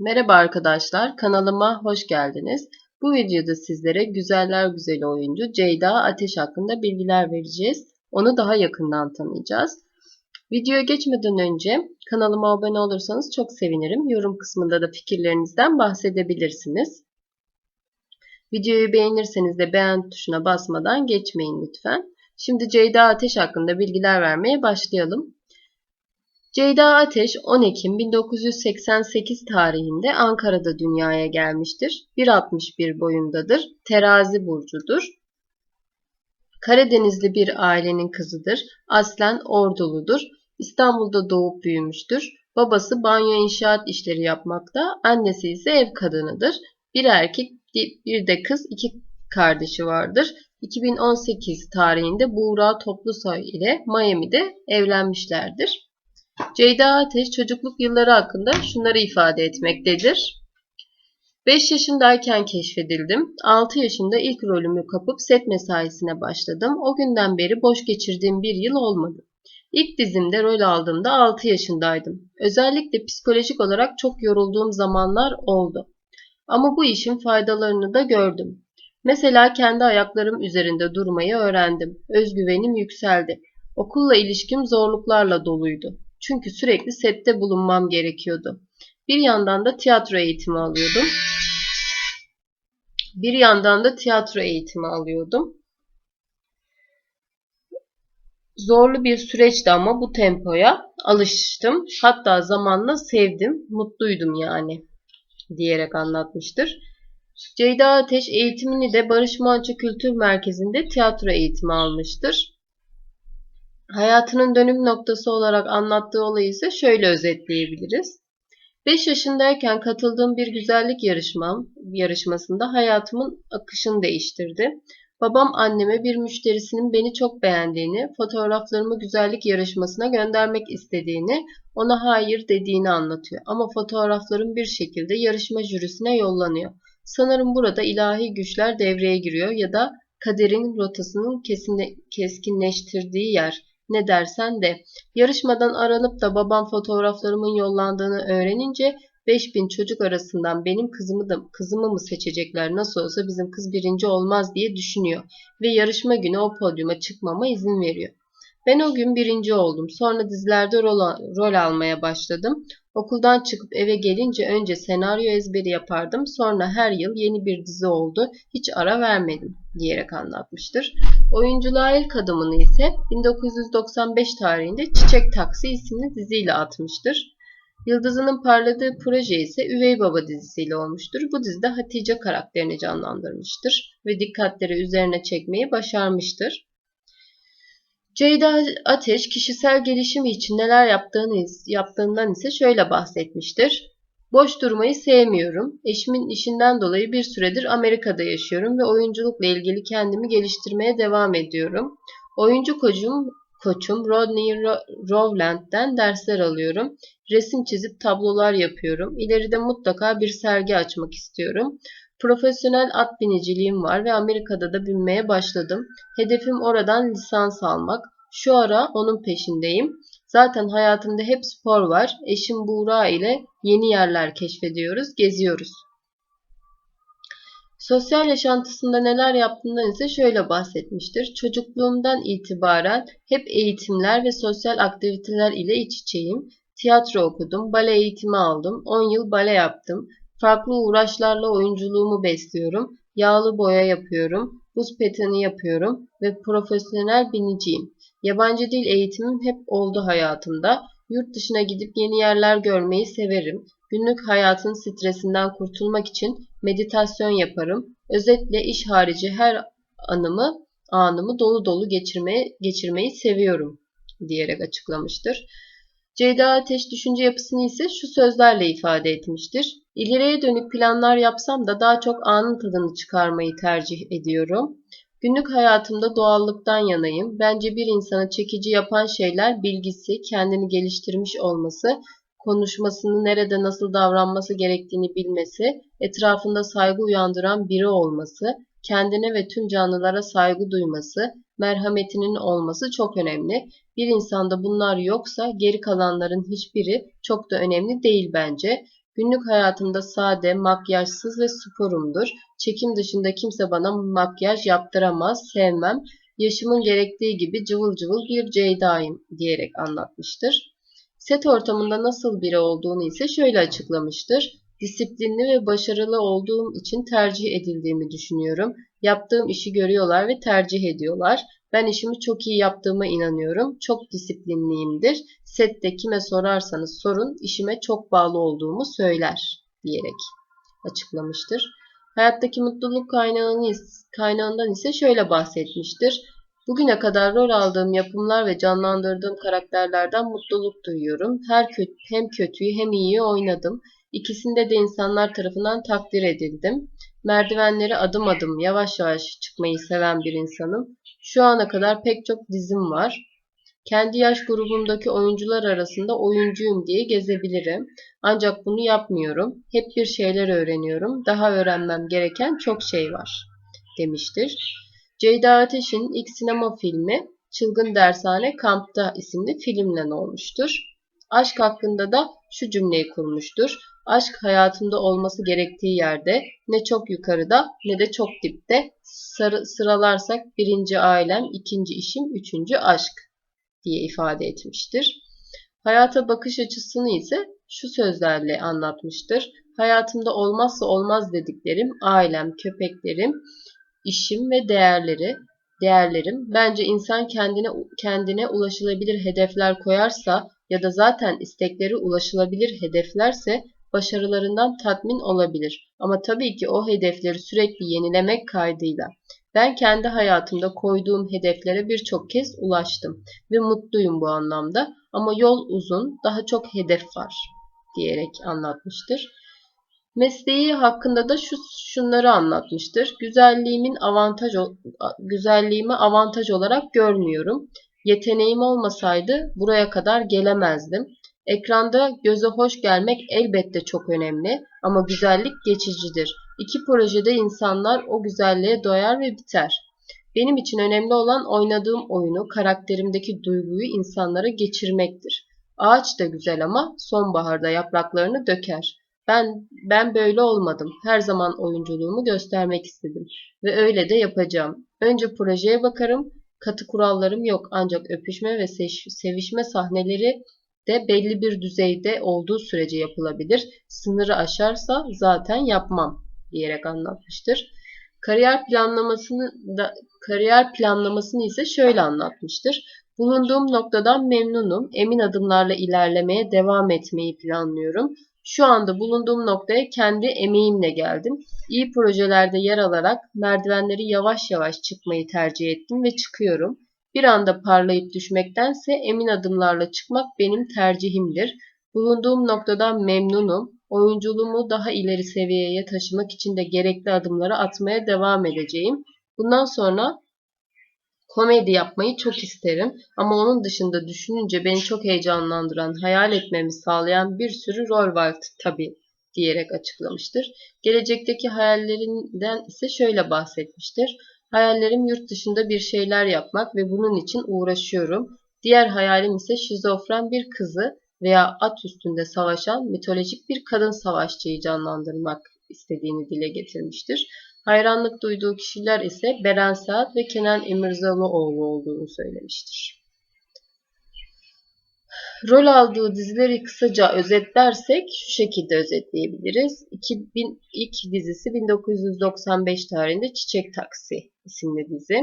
Merhaba arkadaşlar, kanalıma hoş geldiniz. Bu videoda sizlere güzeller güzeli oyuncu Ceyda Ateş hakkında bilgiler vereceğiz. Onu daha yakından tanıyacağız. Videoya geçmeden önce kanalıma abone olursanız çok sevinirim. Yorum kısmında da fikirlerinizden bahsedebilirsiniz. Videoyu beğenirseniz de beğen tuşuna basmadan geçmeyin lütfen. Şimdi Ceyda Ateş hakkında bilgiler vermeye başlayalım. Ceyda Ateş 10 Ekim 1988 tarihinde Ankara'da dünyaya gelmiştir. 1.61 boyundadır. Terazi burcudur. Karadenizli bir ailenin kızıdır. Aslen Orduludur. İstanbul'da doğup büyümüştür. Babası banyo inşaat işleri yapmakta, annesi ise ev kadınıdır. Bir erkek, bir de kız, iki kardeşi vardır. 2018 tarihinde Buğra Toplusoy ile Miami'de evlenmişlerdir. Ceyda Ateş çocukluk yılları hakkında şunları ifade etmektedir. 5 yaşındayken keşfedildim. 6 yaşında ilk rolümü kapıp set mesaisine başladım. O günden beri boş geçirdiğim bir yıl olmadı. İlk dizimde rol aldığımda 6 yaşındaydım. Özellikle psikolojik olarak çok yorulduğum zamanlar oldu. Ama bu işin faydalarını da gördüm. Mesela kendi ayaklarım üzerinde durmayı öğrendim. Özgüvenim yükseldi. Okulla ilişkim zorluklarla doluydu. Çünkü sürekli sette bulunmam gerekiyordu. Bir yandan da tiyatro eğitimi alıyordum. Bir yandan da tiyatro eğitimi alıyordum. Zorlu bir süreçti ama bu tempoya alıştım. Hatta zamanla sevdim, mutluydum yani diyerek anlatmıştır. Ceyda Ateş eğitimini de Barış Manço Kültür Merkezi'nde tiyatro eğitimi almıştır. Hayatının dönüm noktası olarak anlattığı olayı ise şöyle özetleyebiliriz. 5 yaşındayken katıldığım bir güzellik yarışmam, yarışmasında hayatımın akışını değiştirdi. Babam anneme bir müşterisinin beni çok beğendiğini, fotoğraflarımı güzellik yarışmasına göndermek istediğini, ona hayır dediğini anlatıyor. Ama fotoğraflarım bir şekilde yarışma jürisine yollanıyor. Sanırım burada ilahi güçler devreye giriyor ya da kaderin rotasının keskinleştirdiği yer ne dersen de. Yarışmadan aranıp da babam fotoğraflarımın yollandığını öğrenince 5000 çocuk arasından benim kızımı da kızımı mı seçecekler nasıl olsa bizim kız birinci olmaz diye düşünüyor ve yarışma günü o podyuma çıkmama izin veriyor. Ben o gün birinci oldum. Sonra dizilerde rol, rol almaya başladım. Okuldan çıkıp eve gelince önce senaryo ezberi yapardım. Sonra her yıl yeni bir dizi oldu. Hiç ara vermedim diyerek anlatmıştır. Oyunculuğa ilk adımını ise 1995 tarihinde Çiçek Taksi isimli diziyle atmıştır. Yıldızının parladığı proje ise Üvey Baba dizisiyle olmuştur. Bu dizide Hatice karakterini canlandırmıştır ve dikkatleri üzerine çekmeyi başarmıştır. Ceyda Ateş kişisel gelişimi için neler yaptığını, yaptığından ise şöyle bahsetmiştir. Boş durmayı sevmiyorum. Eşimin işinden dolayı bir süredir Amerika'da yaşıyorum ve oyunculukla ilgili kendimi geliştirmeye devam ediyorum. Oyuncu koçum, koçum Rodney Rowland'den dersler alıyorum. Resim çizip tablolar yapıyorum. İleride mutlaka bir sergi açmak istiyorum. Profesyonel at biniciliğim var ve Amerika'da da binmeye başladım. Hedefim oradan lisans almak. Şu ara onun peşindeyim. Zaten hayatımda hep spor var. Eşim Buğra ile yeni yerler keşfediyoruz, geziyoruz. Sosyal yaşantısında neler yaptığından ise şöyle bahsetmiştir. Çocukluğumdan itibaren hep eğitimler ve sosyal aktiviteler ile iç içeyim. Tiyatro okudum, bale eğitimi aldım, 10 yıl bale yaptım. Farklı uğraşlarla oyunculuğumu besliyorum. Yağlı boya yapıyorum, buz peteni yapıyorum ve profesyonel biniciyim. Yabancı dil eğitimim hep oldu hayatımda. Yurt dışına gidip yeni yerler görmeyi severim. Günlük hayatın stresinden kurtulmak için meditasyon yaparım. Özetle iş harici her anımı, anımı dolu dolu geçirmeyi, geçirmeyi seviyorum diyerek açıklamıştır. Ceyda Ateş düşünce yapısını ise şu sözlerle ifade etmiştir. İleriye dönük planlar yapsam da daha çok anın tadını çıkarmayı tercih ediyorum. Günlük hayatımda doğallıktan yanayım. Bence bir insana çekici yapan şeyler bilgisi, kendini geliştirmiş olması, konuşmasını nerede nasıl davranması gerektiğini bilmesi, etrafında saygı uyandıran biri olması, kendine ve tüm canlılara saygı duyması, merhametinin olması çok önemli. Bir insanda bunlar yoksa geri kalanların hiçbiri çok da önemli değil bence. Günlük hayatımda sade, makyajsız ve sporumdur. Çekim dışında kimse bana makyaj yaptıramaz, sevmem. Yaşımın gerektiği gibi cıvıl cıvıl bir Ceyda'yım diyerek anlatmıştır. Set ortamında nasıl biri olduğunu ise şöyle açıklamıştır. Disiplinli ve başarılı olduğum için tercih edildiğimi düşünüyorum. Yaptığım işi görüyorlar ve tercih ediyorlar. Ben işimi çok iyi yaptığıma inanıyorum. Çok disiplinliyimdir. Sette kime sorarsanız sorun işime çok bağlı olduğumu söyler diyerek açıklamıştır. Hayattaki mutluluk kaynağından ise şöyle bahsetmiştir. Bugüne kadar rol aldığım yapımlar ve canlandırdığım karakterlerden mutluluk duyuyorum. Her kötü, hem kötüyü hem iyiyi oynadım. İkisinde de insanlar tarafından takdir edildim. Merdivenleri adım adım yavaş yavaş çıkmayı seven bir insanım. Şu ana kadar pek çok dizim var. Kendi yaş grubumdaki oyuncular arasında oyuncuyum diye gezebilirim. Ancak bunu yapmıyorum. Hep bir şeyler öğreniyorum. Daha öğrenmem gereken çok şey var demiştir. Ceyda Ateş'in ilk sinema filmi Çılgın Dershane Kampta isimli filmle olmuştur. Aşk hakkında da şu cümleyi kurmuştur. Aşk hayatımda olması gerektiği yerde ne çok yukarıda ne de çok dipte sıralarsak birinci ailem, ikinci işim, üçüncü aşk diye ifade etmiştir. Hayata bakış açısını ise şu sözlerle anlatmıştır. Hayatımda olmazsa olmaz dediklerim ailem, köpeklerim, işim ve değerleri, değerlerim. Bence insan kendine kendine ulaşılabilir hedefler koyarsa ya da zaten istekleri ulaşılabilir hedeflerse başarılarından tatmin olabilir. Ama tabii ki o hedefleri sürekli yenilemek kaydıyla. Ben kendi hayatımda koyduğum hedeflere birçok kez ulaştım ve mutluyum bu anlamda ama yol uzun, daha çok hedef var diyerek anlatmıştır. Mesleği hakkında da şu şunları anlatmıştır. Güzelliğimin avantaj güzelliğimi avantaj olarak görmüyorum. Yeteneğim olmasaydı buraya kadar gelemezdim. Ekranda göze hoş gelmek elbette çok önemli ama güzellik geçicidir. İki projede insanlar o güzelliğe doyar ve biter. Benim için önemli olan oynadığım oyunu, karakterimdeki duyguyu insanlara geçirmektir. Ağaç da güzel ama sonbaharda yapraklarını döker. Ben ben böyle olmadım. Her zaman oyunculuğumu göstermek istedim ve öyle de yapacağım. Önce projeye bakarım. Katı kurallarım yok ancak öpüşme ve sevişme sahneleri de belli bir düzeyde olduğu sürece yapılabilir. Sınırı aşarsa zaten yapmam diyerek anlatmıştır. Kariyer planlamasını da kariyer planlamasını ise şöyle anlatmıştır. Bulunduğum noktadan memnunum. Emin adımlarla ilerlemeye devam etmeyi planlıyorum. Şu anda bulunduğum noktaya kendi emeğimle geldim. İyi projelerde yer alarak merdivenleri yavaş yavaş çıkmayı tercih ettim ve çıkıyorum. Bir anda parlayıp düşmektense emin adımlarla çıkmak benim tercihimdir. Bulunduğum noktadan memnunum. Oyunculuğumu daha ileri seviyeye taşımak için de gerekli adımları atmaya devam edeceğim. Bundan sonra komedi yapmayı çok isterim ama onun dışında düşününce beni çok heyecanlandıran, hayal etmemi sağlayan bir sürü rol var tabii diyerek açıklamıştır. Gelecekteki hayallerinden ise şöyle bahsetmiştir. Hayallerim yurt dışında bir şeyler yapmak ve bunun için uğraşıyorum. Diğer hayalim ise şizofren bir kızı veya at üstünde savaşan mitolojik bir kadın savaşçıyı canlandırmak istediğini dile getirmiştir. Hayranlık duyduğu kişiler ise Beren Saat ve Kenan Emirzalıoğlu olduğunu söylemiştir. Rol aldığı dizileri kısaca özetlersek şu şekilde özetleyebiliriz. 2000, ilk dizisi 1995 tarihinde Çiçek Taksi isimli dizi.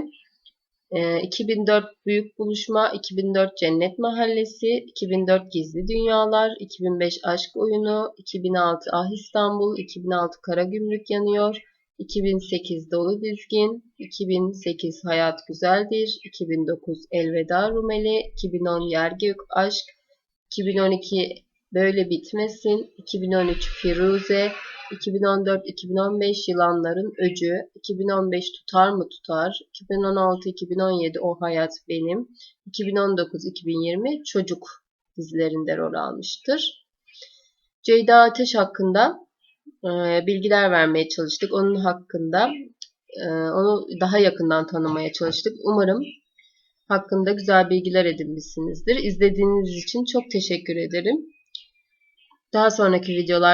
2004 ee, Büyük Buluşma, 2004 Cennet Mahallesi, 2004 Gizli Dünyalar, 2005 Aşk Oyunu, 2006 Ah İstanbul, 2006 Kara Gümrük Yanıyor, 2008 Dolu Dizgin, 2008 Hayat Güzeldir, 2009 Elveda Rumeli, 2010 Yer Gök Aşk, 2012 Böyle Bitmesin, 2013 Firuze, 2014-2015 Yılanların Öcü, 2015 Tutar mı Tutar, 2016-2017 O Hayat Benim, 2019-2020 Çocuk dizilerinde rol almıştır. Ceyda Ateş hakkında e, bilgiler vermeye çalıştık. Onun hakkında e, onu daha yakından tanımaya çalıştık. Umarım hakkında güzel bilgiler edinmişsinizdir. İzlediğiniz için çok teşekkür ederim. Daha sonraki videolar